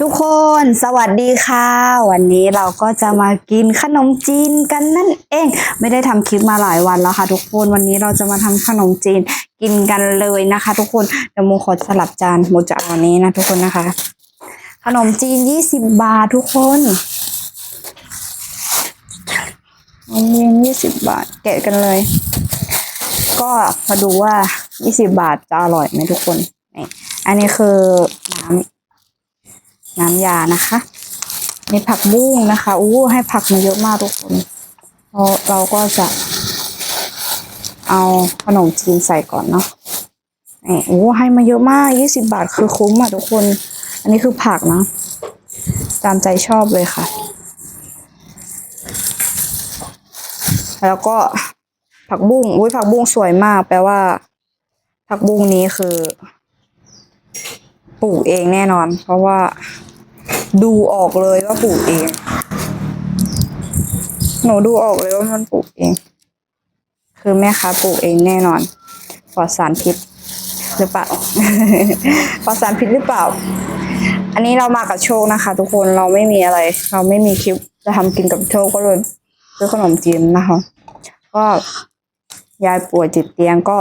ทุกคนสวัสดีค่ะ วันนี้เราก็จะมากินขนมจีนกันนั่นเอง ไม่ได้ทำคลิปมาหลายวันแล้วค่ะ ทุกคนวันนี้เราจะมาทำขนมจีนกินกันเลยนะคะ ทุกคนเดี๋ยวโมขอสลับจานโมจะเอาอันนี้นะทุกคนนะคะ ขนมจีนยี่สิบบาททุกคนขนมจีนยี่สิบบาทแกะกันเลย ก็มาดูว่ายี่สิบบาทจะอร่อยไหมทุกคนนี่อันนี้คือน้ำ น้ำยานะคะมีผักบุ้งนะคะอู้ให้ผักมาเยอะมากทุกคนเราเราก็จะ เอาขนมจีนใส่ก่อนเนาะนี่โอ้ให้มาเยอะมากยี่สิบาทคือคุ้มอะทุกคน อันนี้คือผักนะ ตามใจชอบเลยค่ะ แล้วก็ผักบุ้งอุ้ยผักบุ้งสวยมาก แปลว่า ผักบุ้งนี้คือ ปลูกเองแน่นอน เพราะว่าดูออกเลยว่าปลูกเอง หนูดูออกเลยว่ามันปลูกเอง คือแม่ค้าปลูกเองแน่นอนปลอดสารพิษหรือเปล่าปลอดสารพิษหรือเปล่า อันนี้เรามากับโชคนะคะ ทุกคนเราไม่มีอะไร เราไม่มีคลิปจะทำกินกับโชคก็เลยซื้อขนมจีนนะคะ ก็ยายป่วยติดเตียงก็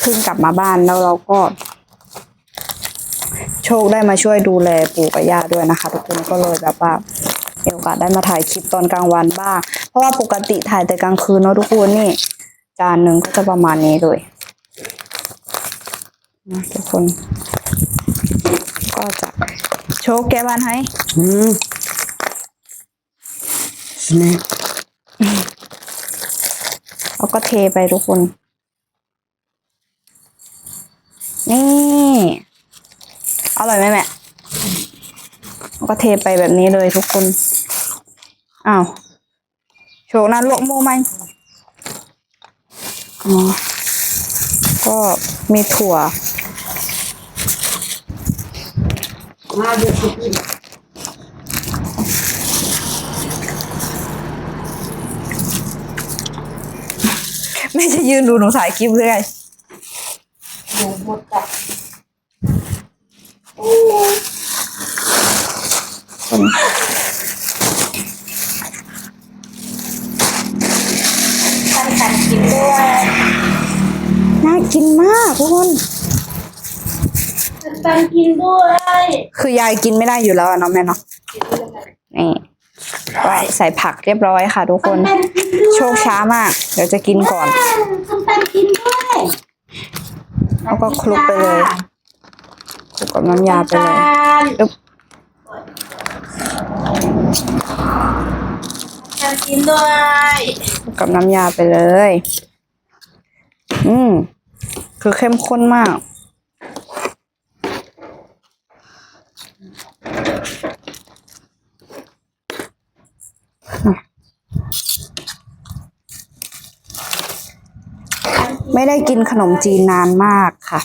เพิ่งกลับมาบ้านแล้วเราก็ โชคได้มาช่วยดูแลปู่กับย่าด้วยนะคะ ทุกคนก็เลยแบบว่ามีโอกาสได้มาถ่ายคลิปตอนกลางวันบ้าง เพราะว่าปกติถ่ายแต่กลางคืนเนาะทุกคนนี่ จานหนึ่งก็จะประมาณนี้เลยนะทุกคน ก็จะโชคแกบ้านให้อืมสแน็คแล้วก็เทไปทุกคนนี่ ร่อยไหมแม่ก็เทไปแบบนี้เลยทุกคน อ้าว โชว์นั้นลวกโมไหมอ๋อ ก็มีถั่วมาเดี๋ยวสิกินไม่จะยืนดูหนูถ่ายคลิปเลยหมูหมดกับ ทำกันกินด้วย น่า กินมากทุกคนตังกินด้วยคือยายกินไม่ได้อยู่แล้วอะเนาะแม่เนาะนี่ก็ใส่ผักเรียบร้อยค่ะ ทุกคนตังกินด้วยโชคช้ามาก เดี๋ยวจะกินก่อนทำตังกินด้วยแล้วก็คลุกไปเลยคลุกกับน้ำยาไปเลยอึ๊บตังกินด้วยคลุกกับน้ำยาไปเลย อืม คือเข้มข้นมาก ไม่ได้กินขนมจีนนานมากค่ะ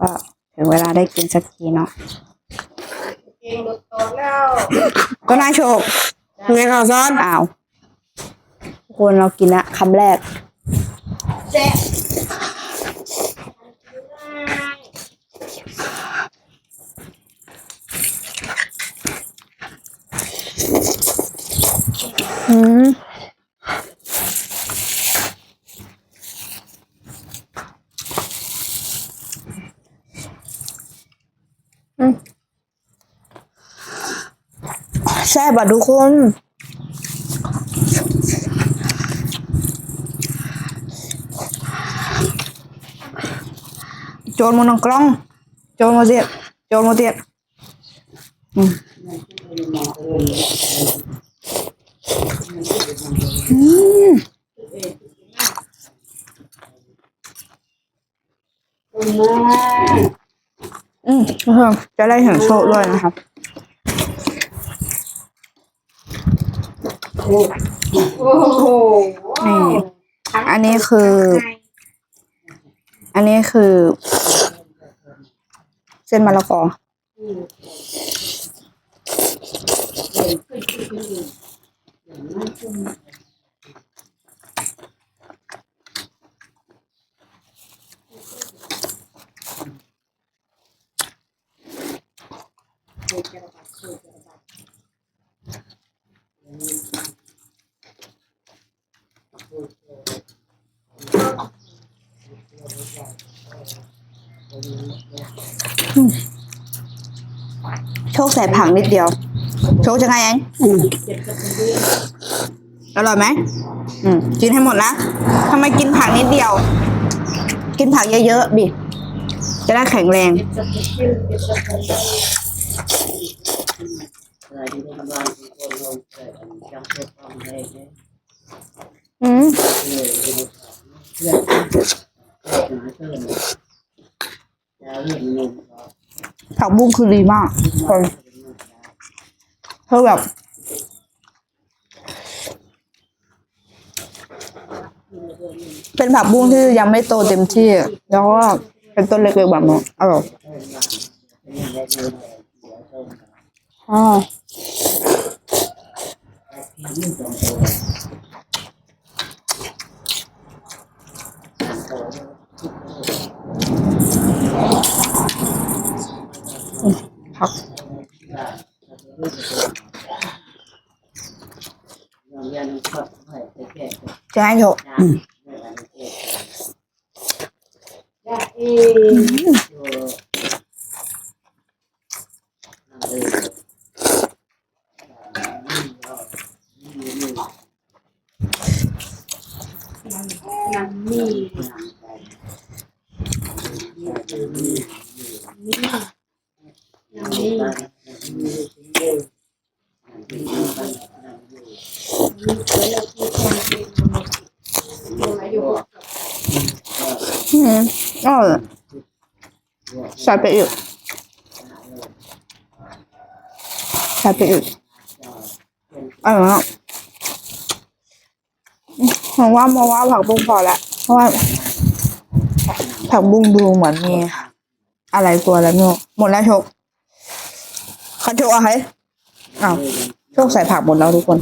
ก็ถึงเวลาได้กินสักทีเนาะเองหลุดตกแล้วก็น่าโชคไงข่าวซ้อนอ้าวทุกคนเรากินละคำแรกเจ๊ บอะทุกคน โจรมันงกล้อง โจรมาเสียบโจรมาเสียบอืมอืมอืมกคนจะได้เห็นโชคด้วยนะครับ โอ้โหนี่อันนี้คือ อันนี้คือ เส้นมะละกอ โชคใส่ผักนิดเดียว โชคจะไงเองอืมอร่อยไหมอืมกินให้หมดนะทำไมกินผักนิดเดียว กินผักเยอะๆบิจะได้แข็งแรง อืม ผั กุ้งคือดีมากคนเธอแบบเป็นผักบุ้งที่ยังไม่โตเต็มที่ แล้วก็เป็นต้นเล็กๆแบบนี้อร่อยอ๋อ ผักจะให้โชว์อืม อร่อยใส่ไปอีกใส่ไปอีกอร่อยมากผมว่ามาว่าผักบุ้งพอละเพราะว่าผักบุ้งดูเหมือนมีอะไรตัวแล้วเนี่ยหมดแล้วโชกคันโชกเอาให้อ้าวโชกใส่ผักหมดแล้วทุกคน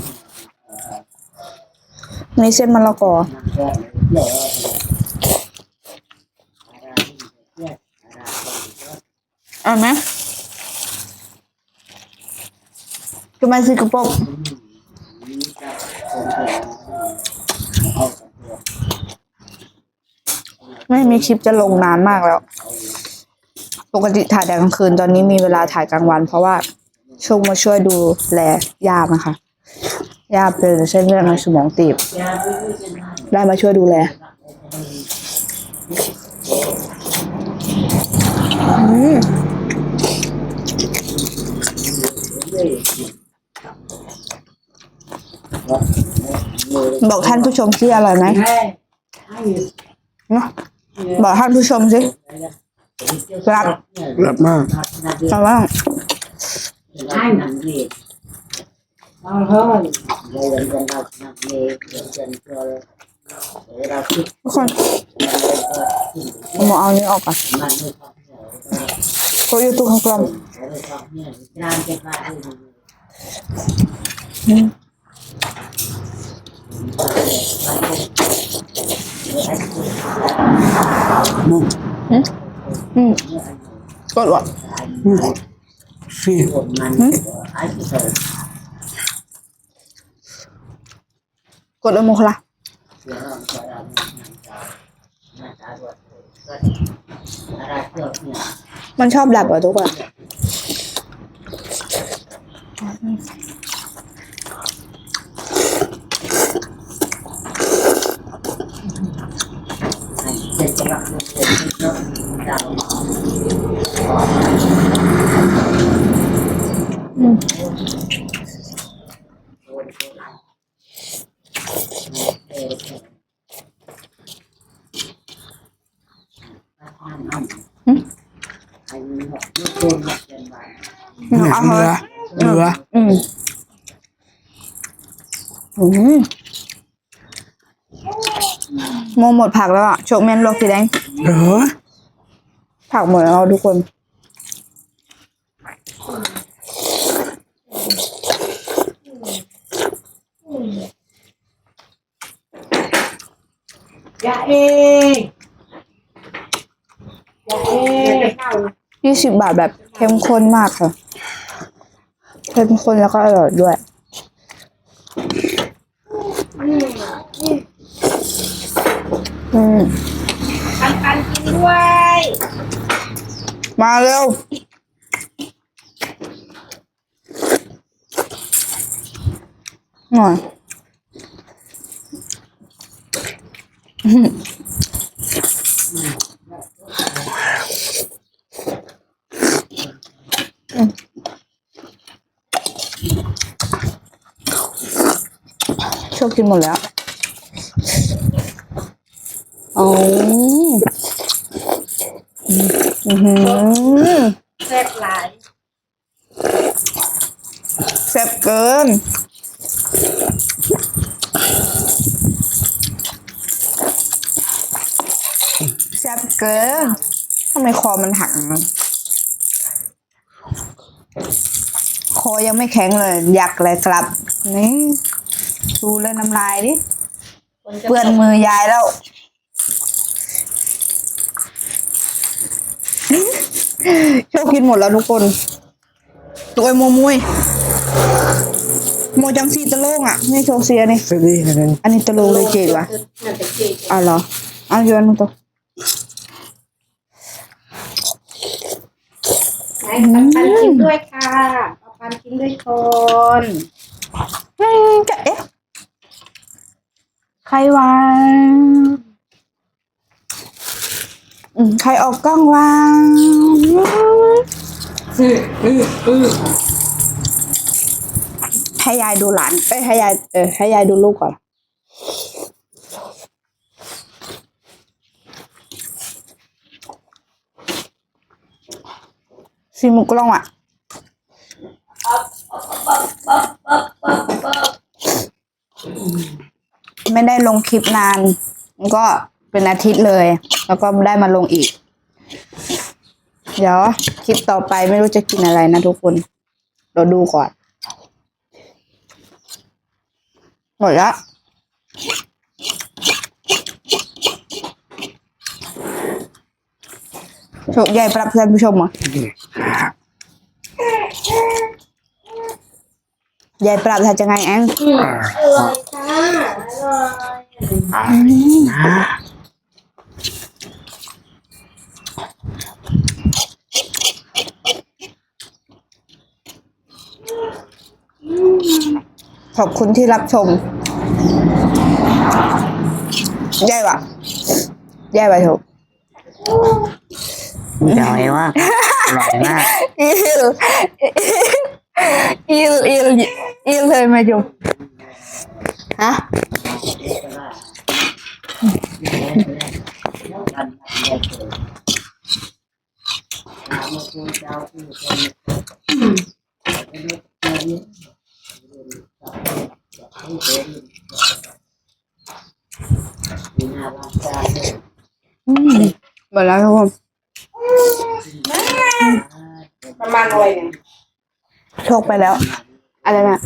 นี่เส้นมะละกอเอ่านไหมก็มาซื้อกระป๋องไม่มีคลิปจะลงนานมากแล้ว ปกติถ่ายแต่กลางคืน ตอนนี้มีเวลาถ่ายกลางวัน เพราะว่าช่วงมาช่วยดูแลย่านะคะ ย่าเป็นเส้นเลือดในสมองตีบ ได้มาช่วยดูแลอืมบอกท่านผู้ชมที่อร่อยไหมเนอะบอกท่านผู้ชมสิรักรับมากแต่ว่า Mahon. Jalan jenap Mau awalnya apa? Kok itu kan kelam? Hmm. Hmm. Hmm. Hmm. Hmm. กดโอโมคละมันชอบหลับเหรอทุกคนอืม เนี่ยเอาเหเถลืออะเหลือ อืมอืมโมหมดผักแล้วอะโชกเมนโลกสีแดงเหลือผักหมดแล้วทุกคน Dạ đi Dạ đi ยี่สิบบาทแบบเข้มข้นมากค่ะ เข้มข้นแล้วก็อร่อยด้วยอืมปันปันกินด้วย มาเร็วหน่อย ชอบกินหมดแล้วอ๋ออือหือแซ่บหลายแซ่บเกิน แซ่บเกินทำไมคอมันหักคอยังไม่แข็งเลย อยากเลยครับ นี่ ดูเลยน้ำลายดิคนจะเปื้อนมือยายแล้ว ชอบกินหมดแล้วทุกคนตัวไอ้โมมุยโมจังซีตะโลงอะไม่โชเซียนี่สิดีอะไรอันนี้ตะโลงเลยเจดวะน่าจะเจ๊อ๋อเหรอเอาโยนมาตัวไหนปันปันกินด้วยค่ะปันปันกินด้วยคนอืมจะเอ๊ะใคร วะอืมใครออกกล้องวะให้ยายดูหลาน เอ้ยให้ยายเออให้ยายดูลูกก่อนซีมุกกล้องอะ ลงคลิปนาน ก็เป็นอาทิตย์เลย แล้วก็ได้มาลงอีก เดี๋ยวคลิปต่อไปไม่รู้จะกินอะไรนะทุกคน เราดูก่อนหมดล้วโชคใหญ่ปรับท่านผู้ชมเหรอยายปรับทำจะไงแองอร่อย ค่ะอร่อยขอบคุณที่รับชมยายวะยายวะถูกอร่อยมากอร่อยมากอิลอิลอิลอิลเลยมาจุฮะอืม หมดแล้วทุกคนประมาณอะไรเนี่ยโชคไปแล้ว อะไรนะ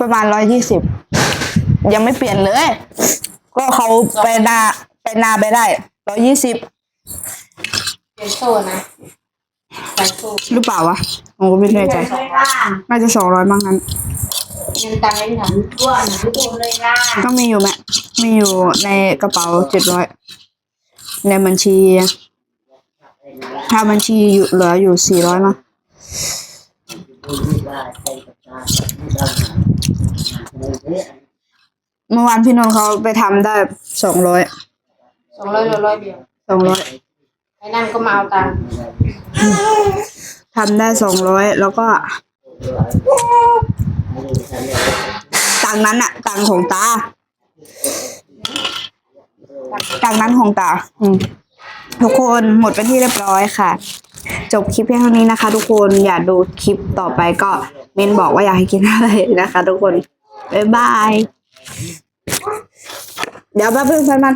ประมาณร้อยยี่สิบ ยังไม่เปลี่ยนเลย ก็เขาไปนาไปนาไปได้ร้อยยี่สิบเป็นโซ่นะใส่โซ่หรือเปล่าวะผมก็ไม่แน่ใจเลยล่ะน่าจะสองร้อยมั้งนั้นเงินตังค์ให้ฉันด้วนทุกคนเลยล่ะก็มีอยู่แม่มีอยู่ในกระเป๋าเจ็ดร้อยในบัญชี ถ้าบัญชีอยู่เหลืออยู่สี่ร้อยมั้ง เมื่อวานพี่นนท์เขาไปทำได้สองร้อยสองร้อยหรือร้อยเดียวสองร้อยไอ้นั่นก็มาเอาตังค์ทำได้สองร้อยแล้วก็ตังค์นั้นอะตังค์ของตาตังค์นั้นของตาอืมทุกคนหมดเป็นที่เรียบร้อยค่ะ จบคลิปเพียงเท่านี้นะคะ ทุกคนอยากดูคลิปต่อไปก็เมนบอกว่าอยากให้กินอะไรนะคะ ทุกคน บ๊ายบาย เดี๋ยวแป๊บนึงแป๊บนึง